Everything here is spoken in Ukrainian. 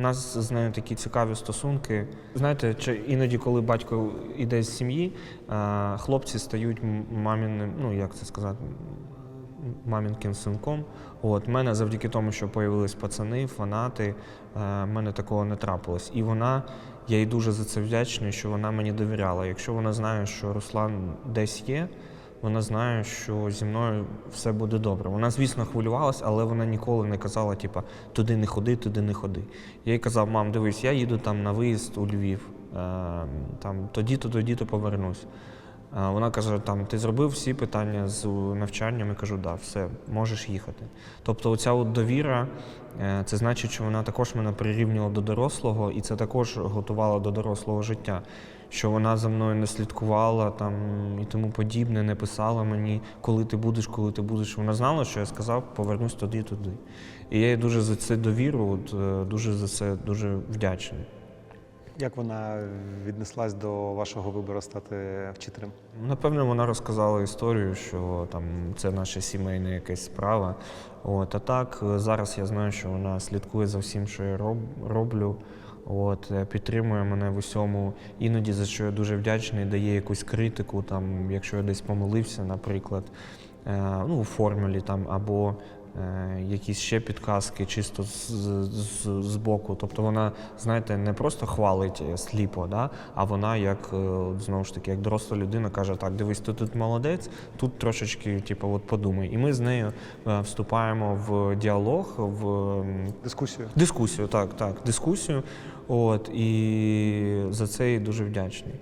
Нас з нею такі цікаві стосунки. Знаєте, чи іноді, коли батько йде з сім'ї, е, хлопці стають маміним, ну як це сказати, мамінким синком. От мене завдяки тому, що появились пацани, фанати, е, мене такого не трапилось. І вона, я їй дуже за це вдячний, що вона мені довіряла. Якщо вона знає, що Руслан десь є, вона знає, що зі мною все буде добре. Вона, звісно, хвилювалася, але вона ніколи не казала, типа, туди не ходи, туди не ходи. Я їй казав, мам, дивись, я їду там на виїзд у Львів, е, там тоді-то, тоді-то повернусь. Вона каже: там ти зробив всі питання з навчанням Я кажу, да, все, можеш їхати. Тобто, оця от довіра, е, це значить, що вона також мене прирівнювала до дорослого, і це також готувала до дорослого життя. Що вона за мною не слідкувала там і тому подібне, не писала мені, коли ти будеш, коли ти будеш. Вона знала, що я сказав, повернусь туди, туди. І я їй дуже за це довіру, от, е, дуже за це дуже вдячний. Як вона віднеслась до вашого вибору стати вчителем? Напевно, вона розказала історію, що там це наша сімейна якась справа. От, а так, зараз я знаю, що вона слідкує за всім, що я роб, роблю. От, е, підтримує мене в усьому. Іноді за що я дуже вдячний, дає якусь критику, там, якщо я десь помилився, наприклад, е, ну, у формулі там, або якісь ще підказки чисто з, з, з боку. Тобто вона, знаєте, не просто хвалить е, сліпо, да? а вона як е, знову ж таки, як доросла людина каже: так, дивись, ти тут молодець, тут трошечки, типу, от подумай. І ми з нею е, вступаємо в діалог, в Дискусію? дискусію, так, так, дискусію. От, і за це їй дуже вдячний.